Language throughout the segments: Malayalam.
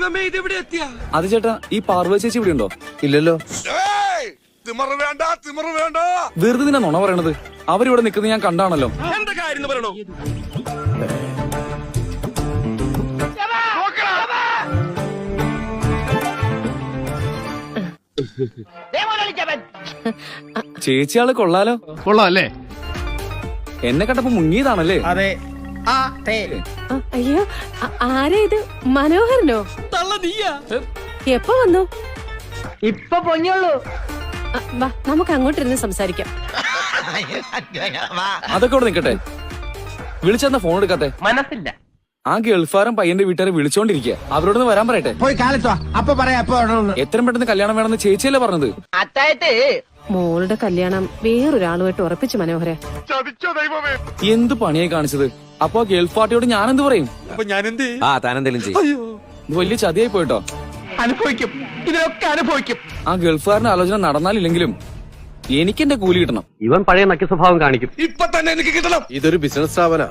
ദൈവമേ ഇതെവിടെ എത്തിയ. അത് ചേട്ടാ ഈ പാർവ ചേച്ചി ഇവിടെ ഉണ്ടോ? ഇല്ലല്ലോ. തിമറ് വേണ്ട തിമറ് വേണ്ട. വെറുതെ തന്നെ നുണ പറയണത്. അവരിവിടെ നിൽക്കുന്നത് ഞാൻ കണ്ടാണല്ലോ. എന്താ കാര്യം പറയണോ? ചേച്ചിയാൾ ആൾ കൊള്ളാലോ. കൊള്ളാം അല്ലേ? എന്നെ കണ്ടപ്പോ മുങ്ങിയതാണല്ലേ? അതെ. അയ്യോ ആരാ ഇത്? മനോഹരനോ? തള്ള നീയാ. എപ്പോ വന്നു? ഇപ്പൊ പൊഞ്ഞുള്ളൂ. വാ നമുക്ക് അങ്ങോട്ടിരുന്ന് സംസാരിക്കാം. അതൊക്കെ ഇവിടെ നിൽക്കട്ടെ. വിളിച്ചെന്ന ഫോൺ എടുക്കാത്തെ? മനസ്സില്ല. ആ ഗൾഫാരം പയ്യന്റെ വീട്ടുകാരെ വിളിച്ചോണ്ടിരിക്കുക അവരോടൊന്ന് വരാൻ പറയട്ടെ? പോയി കാലത്തോ. അപ്പൊ പറയാ എത്രയും പെട്ടെന്ന് കല്യാണം വേണമെന്ന് ചേച്ചിയല്ലേ പറഞ്ഞത്? അത്തായത്ത്. മോളുടെ കല്യാണം വേറൊരാളുമായിട്ട് ഉറപ്പിച്ചു മനോഹര. ചതിച്ചോ ദൈവമേ. എന്ത് പണിയായി കാണിച്ചത്? അപ്പൊ ഗൾഫ് പാർട്ടിയോട് ഞാൻ എന്ത് പറയും? അപ്പൊ ഞാൻ എന്ത് ആ താനെന്തേലും ചെയ്യും. ഇത് വലിയ ചതിയായി പോയിട്ടോ? അനുഭവിക്കും. ഇതിനൊക്കെ അനുഭവിക്കും. ആ ഗൾഫുകാരന്റെ ആലോചന നടന്നാലില്ലെങ്കിലും എനിക്ക് എന്റെ കൂലി കിട്ടണം. ഇവൻ പഴയ നക്കി സ്വഭാവം കാണിക്കും. ഇപ്പൊ തന്നെ എനിക്ക് കിട്ടണം. ഇതൊരു ബിസിനസ് സ്ഥാപന.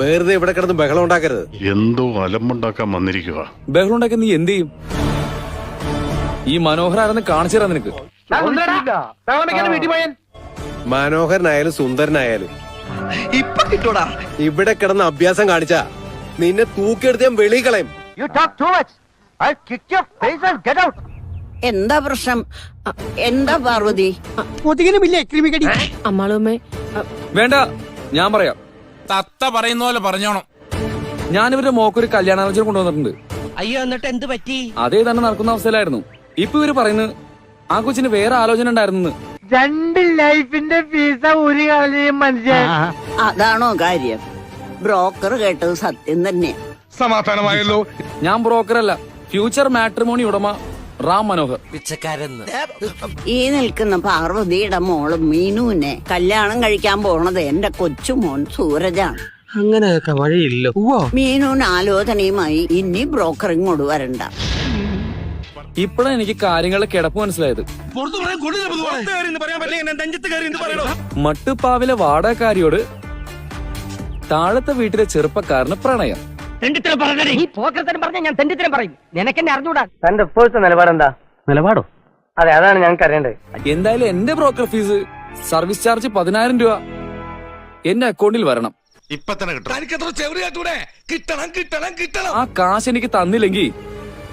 വെറുതെ ഇവിടെ കിടന്ന് ബഹളം ഉണ്ടാക്കരുത്. എന്തോ അലമ്പുണ്ടാക്കാൻ വന്നിരിക്കുക ബഹളം ഉണ്ടാക്കി നീ എന്ത് ചെയ്യും? ഈ മനോഹർ ആരെന്ന് കാണിച്ചു തരാം നിനക്ക്. വീട്ടിൽ മനോഹരനായാലും സുന്ദരനായാലും ഇപ്പൊ കിട്ടൂടാ. ഇവിടെ കിടന്ന് അഭ്യാസം കാണിച്ച നിന്നെ തൂക്കിയെടുത്ത് ഞാൻ വെളി കളയും. എന്താ പ്രശ്നം? എന്താ പാർവതി? അമ്മാളുമ്മേ ആ, വേണ്ട ഞാൻ പറയാം. തത്ത പറയുന്ന പോലെ പറഞ്ഞോണം. ഞാൻ ഇവരുടെ മോക്കൊരു കല്യാണാലോചന കൊണ്ടുവന്നിട്ടുണ്ട്. അയ്യോ എന്നിട്ട് എന്ത് പറ്റി? അതേ തന്നെ നടക്കുന്ന അവസ്ഥയിലായിരുന്നു. ഇപ്പൊ ഇവർ പറയുന്നത് ആ കൊച്ചിന് വേറെ ആലോചന ഉണ്ടായിരുന്നു രണ്ട് ലൈഫിന്റെ ഫീസ ഒരു കളയും മനുഷ്യൻ അതാണോ കാര്യം? ബ്രോക്കർ കേട്ടത് സത്യം തന്നെ. സമാധാനമായല്ലോ. ഞാൻ ബ്രോക്കറല്ല. ഫ്യൂച്ചർ മാട്രിമോണി ഉടമ റാം മനോഹർ. ഈ നിൽക്കുന്ന പാർവതിയുടെ മോൾ മീനുവിനെ കല്യാണം കഴിക്കാൻ പോണത് എന്റെ കൊച്ചുമോൻ സൂരജാണ്. അങ്ങനെയൊക്കെ വഴിയില്ല. മീനുവിന് ആലോചനയുമായി ഇനി ബ്രോക്കറിങ്ങോട് വരണ്ട. ഇപ്പോഴാണ് എനിക്ക് കാര്യങ്ങളുടെ കിടപ്പ് മനസ്സിലായത്. മട്ടുപ്പാവിലെ വാടകക്കാരിയോട് താഴത്തെ വീട്ടിലെ ചെറുപ്പക്കാരന് പ്രണയം. തന്റെ ഇപ്പോഴത്തെ നിലപാടെന്താ നിലപാടോ? അതെ അതാണ് ഞങ്ങൾക്ക് അറിയേണ്ടത് എന്തായാലും എന്റെ ബ്രോക്കർ ഫീസ് സർവീസ് ചാർജ് പതിനായിരം രൂപ എന്റെ അക്കൗണ്ടിൽ വരണം. ഇപ്പൊ തന്നെ കിട്ടണം കിട്ടണം കിട്ടണം. ആ കാശ് എനിക്ക് തന്നില്ലെങ്കിൽ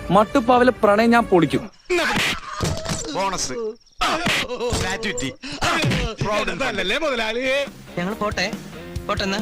മട്ടുപ്പാവിലെ പ്രണയം ഞാൻ പൊളിക്കും. ബോണസ് ഗ്രാറ്റുവിറ്റി ഞങ്ങൾ പോട്ടെ? പോട്ടെന്ന്?